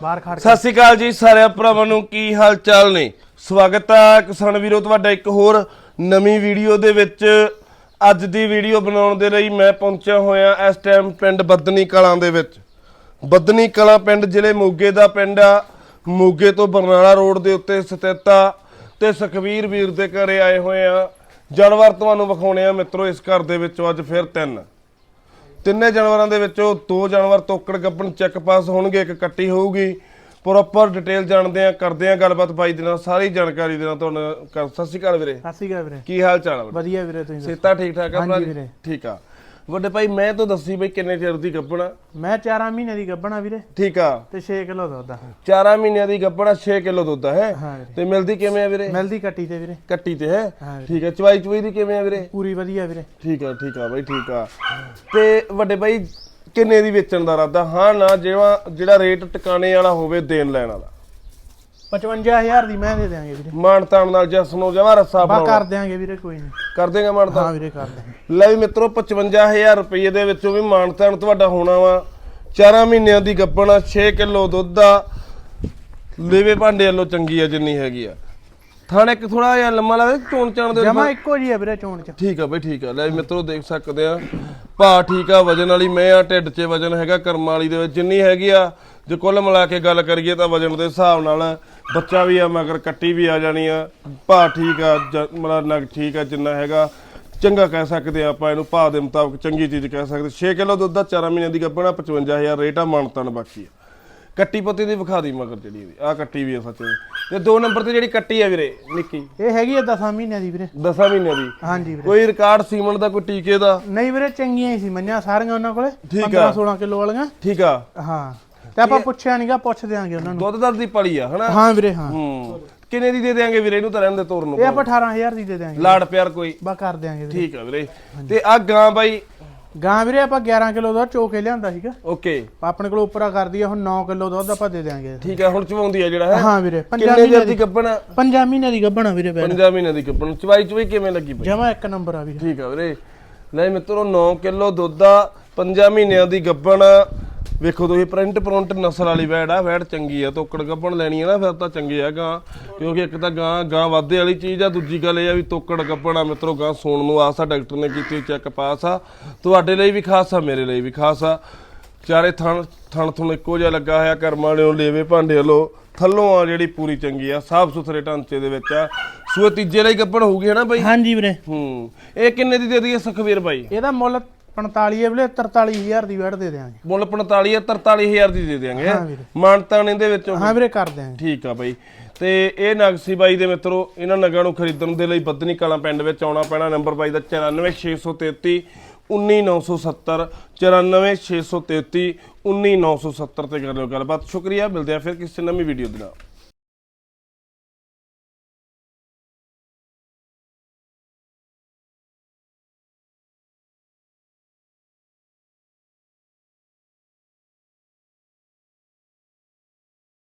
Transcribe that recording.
ਬਾਹਰ ਖੜ ਸਤਿ ਸ਼੍ਰੀ ਅਕਾਲ ਜੀ ਸਾਰਿਆਂ ਭਰਾਵਾਂ ਨੂੰ, ਕੀ ਹਾਲ ਚਾਲ ਨੇ? ਸਵਾਗਤ ਆ ਕਿਸਾਨ ਵੀਰੋ, ਤੁਹਾਡਾ ਇੱਕ ਹੋਰ ਨਵੀਂ ਵੀਡੀਓ ਦੇ ਵਿੱਚ। ਅੱਜ ਦੀ ਵੀਡੀਓ ਬਣਾਉਣ ਦੇ ਲਈ ਮੈਂ ਪਹੁੰਚਿਆ ਹੋਇਆ ਇਸ ਟਾਈਮ ਪਿੰਡ ਬੱਦਨੀ ਕਲਾਂ ਦੇ ਵਿੱਚ। ਬੱਦਨੀ ਕਲਾਂ ਪਿੰਡ ਜ਼ਿਲ੍ਹੇ ਮੋਗੇ ਦਾ ਪਿੰਡ ਆ। ਮੋਗੇ ਤੋਂ ਬਰਨਾਲਾ ਰੋਡ ਦੇ ਉੱਤੇ ਸਥਿਤ ਆ ਤੇ ਸੁਖਵੀਰ ਵੀਰ ਦੇ ਘਰੇ ਆਏ ਹੋਏ ਆ। ਜਾਨਵਰ ਤੁਹਾਨੂੰ ਵਿਖਾਉਣੇ ਆ ਮਿੱਤਰੋ, ਇਸ ਘਰ ਦੇ ਵਿੱਚੋਂ ਅੱਜ ਫਿਰ ਤਿੰਨ। ਤਿੰਨੇ ਜਾਨਵਰਾਂ ਦੇ ਵਿੱਚੋਂ ਦੋ ਜਾਨਵਰ ਤੋਕੜ ਗੱਪਣ ਚੈੱਕ ਪਾਸ ਹੋਣਗੇ ਇੱਕ ਕੱਟੀ ਹੋਊਗੀ। ਪ੍ਰੋਪਰ ਡਿਟੇਲ ਜਾਣਦੇ ਆ ਕਰਦੇ ਆ ਗੱਲਬਾਤ ਬਾਈ ਦੇ ਨਾਲ ਸਾਰੀ ਜਾਣਕਾਰੀ ਦੇ ਨਾਲ ਤੁਹਾਨੂੰ ਸਤਿ ਸ਼੍ਰੀ ਅਕਾਲ ਵੀਰੇ। ਸਤਿ ਸ਼੍ਰੀ ਅਕਾਲ ਵੀਰੇ। ਕੀ ਹਾਲ ਚਾਲ ਆ ਵੀਰੇ? ਵਧੀਆ ਵੀਰੇ ਤੁਸੀਂ ਸਿਹਤਾਂ ਠੀਕ ਠਾਕ ਆ ਭਰਾ ਜੀ? ਠੀਕ ਆ। ਵੱਡੇ ਭਾਈ ਮੈਂ ਤਾਂ ਦੱਸੀ ਬਈ ਕਿੰਨੇ ਚਿਰ ਦੀ ਗੱਪਣਾ ਮੈਂ 4 ਮਹੀਨੇ ਦੀ ਗੱਭਣਾ ਵੀਰੇ। ਠੀਕ ਆ। ਤੇ 6 ਕਿਲੋ ਦੁੱਧ ਆ। 4 ਮਹੀਨਿਆਂ ਦੀ ਗੱਪਣਾ 6 ਕਿਲੋ ਦੁੱਧ ਆ ਹੈ? ਤੇ ਮਿਲਦੀ ਕਿਵੇਂ ਆ ਵੀਰੇ? ਮਿਲਦੀ ਕੱਟੀ ਤੇ ਵੀਰੇ। ਕੱਟੀ ਤੇ ਹੈ। ਠੀਕ ਆ। ਚਵਾਈ ਚਵਾਈ ਦੀ ਕਿਵੇਂ ਆ ਵੀਰੇ? ਪੂਰੀ ਵਧੀਆ ਵੀਰੇ। ਠੀਕ ਆ ਠੀਕ ਆ ਬਾਈ ਠੀਕ ਆ। ਤੇ ਵੱਡੇ ਬਾਈ ਕਿੰਨੇ ਦੀ ਵੇਚਣ ਦਾ ਇਰਾਦਾ? ਹਾਂ ਨਾ ਜਿਹੜਾ ਜਿਹੜਾ ਰੇਟ ਟਿਕਾਣੇ ਵਾਲਾ ਹੋਵੇ ਦੇਣ ਲੈਣ ਵਾਲਾ। 55000 ਦੀ ਮੈਂ ਦੇ ਦਿਆਂਗੇ ਵੀਰੇ। ਮਾਨ ਤਾਨ ਨਾਲ ਜਸ ਨੂੰ ਜਮਾ ਰੱਸਾ ਬਾ ਪਾਉਣਾ। ਕਰ ਦਿਆਂਗੇ ਵੀਰੇ ਕੋਈ ਨਹੀਂ। ਕਰ ਦੇਗਾ ਹਾਂ ਵੀਰੇ ਕਰ ਦਿਆਂਗੇ। ਲੈ ਵੀ ਮਿੱਤਰੋ 55000 ਰੁਪਏ ਦੇ ਵਿੱਚੋਂ ਵੀ ਮਾਨ ਤਾਨ ਤੁਹਾਡਾ ਹੋਣਾ ਵਾ। 4 ਮਹੀਨਿਆਂ ਦੀ ਗੱਪਣਾ 6 ਕਿਲੋ ਦੁੱਧ ਆ। ਲੇਵੇ ਭਾਂਡੇ ਵੱਲੋਂ ਚੰਗੀ ਆ ਜਿੰਨੀ ਹੈਗੀ ਆ। ਥਾਣੇ ਇੱਕ ਥੋੜਾ ਜਿਹਾ ਲੰਮਾ ਲੱਗਦਾ ਚੋਣ ਚਾਣ ਦੇ ਜਮਾ ਇੱਕੋ ਜੀ ਆ ਵੀਰੇ ਚੋਣ ਚ। ਠੀਕ ਆ ਬਈ ਠੀਕ ਆ। ਲੈ ਵੀ ਮਿੱਤਰੋ ਦੇਖ ਸਕਦੇ ਆ। ਭਾ ਠੀਕ ਆ ਵਜਨ ਵਾਲੀ ਮੈਂ ਆ ਢਿੱਡ 'ਚ ਵਜਨ ਹੈਗਾ ਕਰਮ ਵਾਲੀ ਦੇ ਵਿੱਚ ਜਿੰਨੀ ਹੈਗੀ ਆ। ਜੇ ਕੁੱਲ ਮਿਲਾ ਕੇ ਗੱਲ ਕਰੀਏ ਤਾਂ ਵਜਨ ਦੇ ਹਿਸਾਬ ਨਾਲ ਬੱਚਾ ਵੀ ਆ ਮਗਰ ਕੱਟੀ ਵੀ ਆ ਜਾਣੀ ਆ ਭਾ ਠੀਕ ਆ ਮਤਲਬ ਨਗ ਠੀਕ ਆ ਜਿੰਨਾ ਹੈਗਾ ਚੰਗਾ ਕਹਿ ਸਕਦੇ ਆ ਆਪਾਂ ਇਹਨੂੰ ਭਾ ਦੇ ਮੁਤਾਬਕ ਚੰਗੀ ਚੀਜ਼ ਕਹਿ ਸਕਦੇ। 6 ਕਿਲੋ ਦੁੱਧ ਦਾ 4 ਮਹੀਨਿਆਂ ਦੀ ਗੱਭਣਾ 55000 ਰੇਟ ਆ ਮਾਨਤਨ ਬਾਕੀ ਆ। ਕੱਟੀ ਪੱਤੀ ਦੀ ਵਿਖਾ ਦੀ ਮਗਰ ਜਿਹੜੀ ਇਹਦੀ ਆ ਕੱਟੀ ਵੀ ਆ ਸੱਚ। ਤੇ ਦੋ ਨੰਬਰ ਤੇ ਜਿਹੜੀ ਕੱਟੀ ਆ ਵੀਰੇ ਨਿੱਕੀ। ਇਹ ਹੈਗੀ ਆ 10 ਮਹੀਨਿਆਂ ਦੀ ਵੀਰੇ। 10 ਮਹੀਨਿਆਂ ਦੀ। ਹਾਂਜੀ ਵੀਰੇ। ਕੋਈ ਰਿਕਾਰਡ ਸੀਮਨ ਦਾ ਕੋਈ ਟੀਕੇ ਦਾ? ਨਹੀਂ ਵੀਰੇ ਚੰਗੀਆਂ ਹੀ ਸੀ ਮੰਨਿਆ ਸਾਰੀਆਂ ਉਹਨਾਂ ਕੋਲੇ ਠੀਕ ਆ। 15 16 ਕਿਲੋ ਵਾਲੀਆਂ। ਠੀਕ ਆ। ਹਾਂ। ਤੇ ਆਪਾਂ ਪੁੱਛਿਆ ਨਹੀਂਗਾ ਪੁੱਛ ਦਿਆਂਗੇ ਉਹਨਾਂ ਨੂੰ। ਦੁੱਧ ਦਰ ਦੀ ਪਲੀ ਆ ਹਨਾ? ਹਾਂ ਵੀਰੇ ਹਾਂ। ਹੂੰ। ਕਿੰਨੇ ਦੀ ਦੇ ਦੇਾਂਗੇ ਵੀਰੇ? ਇਹਨੂੰ ਤਾਂ ਰਹਿਣ ਦੇ ਤੋਰਨ ਨੂੰ ਇਹ ਆਪਾਂ 18000 ਦੀ ਦੇ ਦਿਆਂਗੇ। ਲਾੜ ਪਿਆਰ ਕੋਈ। ਬਾ ਕਰ ਦਿਆਂਗੇ ਵੀਰੇ। ਠੀਕ ਆ ਵੀਰੇ। ਤੇ ਆ ਗਾਂ ਬਾਈ? ਗਾਂ ਵੀਰੇ ਆਪਾਂ 11 ਕਿਲੋ ਦੁੱਧ ਚੋ ਕੇ ਲਿਆਂਦਾ ਸੀਗਾ। ਓਕੇ। ਆਪਣੇ ਕੋਲ ਉੱਪਰਾ ਕਰਦੀ ਆ ਹੁਣ 9 ਕਿਲੋ ਦੁੱਧ ਆਪਾਂ ਦੇ ਦਿਆਂਗੇ। ਠੀਕ ਆ ਹੁਣ ਚਵਾਉਂਦੀ ਆ ਜਿਹੜਾ ਹੈ? ਹਾਂ ਵੀਰੇ ਪੰਜਾਂ ਕਿੰਨੇ ਮਹੀਨੇ ਦਿਨ ਦੀ ਗੱਬਣ ਪੰਜਾਂ ਮਹੀਨੇ ਦੀ ਗੱਭਣਾ ਵੀਰੇ ਬੈਠ ਪੰਜਾਂ ਮਹੀਨੇ ਦੀ ਗੱਬਣ ਚਵਾਈ ਚਵਾਈ ਕਿਵੇਂ ਲੱਗੀ ਬਾਈ? ਜਮਾ ਇੱਕ ਨੰਬਰ ਆ ਵੀਰੇ। ਠੀਕ ਆ ਵੀਰੇ। ਲੈ ਮਿੱਤਰੋ 9 ਕਿਲੋ ਦੁੱਧ ਆ ਪੰਜਾਂ ਮਹੀਨਿਆਂ ਦੀ ਗੱਬਣ ਵੇਖੋ ਤੁਸੀਂ ਪ੍ਰਿੰਟ ਪ੍ਰਿੰਟ ਨਸਲ ਵਾਲੀ ਵੈੜ ਆ ਵੈੜ ਚੰਗੀ ਆ ਤੋਕੜ ਗੱਬਣ ਲੈਣੀ ਆ ਨਾ ਫਿਰ ਤਾਂ ਚੰਗੇ ਆ ਗਾਂ ਕਿਉਂਕਿ ਇੱਕ ਤਾਂ ਗਾਂ ਗਾਂ ਵਾਧੇ ਵਾਲੀ ਚੀਜ਼ ਆ ਦੂਜੀ ਗੱਲ ਇਹ ਆ ਵੀ ਤੋਕੜ ਗੱਬਣ ਆ ਮਿੱਤਰੋ ਗਾਂ ਸੂਣ ਨੂੰ ਆਸਾ ਡਾਕਟਰ ਨੇ ਕੀਤੀ ਚੈੱਕ ਪਾਸ ਆ। ਤੁਹਾਡੇ ਲਈ ਵੀ ਖਾਸ ਆ ਮੇਰੇ ਲਈ ਵੀ ਖਾਸ ਆ। ਚਾਰੇ ਥਣ ਥਣ ਥਣ ਇੱਕੋ ਜਿਹਾ ਲੱਗਾ ਹੋਇਆ ਕਰਮਾਂ ਵਾਲਿਓ ਲੇਵੇ ਭਾਂਡੇ ਵੱਲੋਂ ਥੱਲੋਂ ਆ ਜਿਹੜੀ ਪੂਰੀ ਚੰਗੀ ਆ ਸਾਫ਼ ਸੁਥਰੇ ਢਾਂਚੇ ਦੇ ਵਿੱਚ ਆ। ਸੂਏ ਤੀਜੇ ਲਈ ਗੱਬਣ ਹੋਊਗੀ ਹਨਾ ਬਾਈ? ਹਾਂਜੀ ਵੀਰੇ। ਹੂੰ ਇਹ ਕਿੰਨੇ ਦੀ ਦੇ ਦਈਏ ਸੁਖਵੀਰ ਬਾਈ? ਇਹਦਾ ਮੁੱਲ 45 ਹੈ ਵੀਰੇ 43000 ਦੀ ਵੈਟ ਦੇ ਦਿਆਂਗੇ। ਮੁੱਲ 45 ਆ 43000 ਦੀ ਦੇ ਦਿਆਂਗੇ। ਹਾਂ ਵੀਰੇ। ਮਾਨਤਾਨ ਇਹਦੇ ਵਿੱਚੋਂ ਹਾਂ ਵੀਰੇ ਕਰ ਦਿਆਂਗੇ। ਠੀਕ ਆ ਬਾਈ। ਤੇ ਇਹ ਨਗਸੀ ਬਾਈ ਦੇ ਮਿੱਤਰੋ ਇਹਨਾਂ ਨਗਾਂ ਨੂੰ ਖਰੀਦਣ ਦੇ ਲਈ ਬੱਦਨੀ ਕਲਾਂ ਪਿੰਡ ਵਿੱਚ ਆਉਣਾ ਪੈਣਾ। ਨੰਬਰ ਬਾਈ ਦਾ 94633 19970 94633 19970 ਤੇ ਕਰ ਲਿਓ ਗੱਲਬਾਤ। ਸ਼ੁਕਰੀਆ ਮਿਲਦੇ ਆ ਫਿਰ ਕਿਸੇ ਨਵੀਂ ਵੀਡੀਓ ਦੇ ਨਾਲ।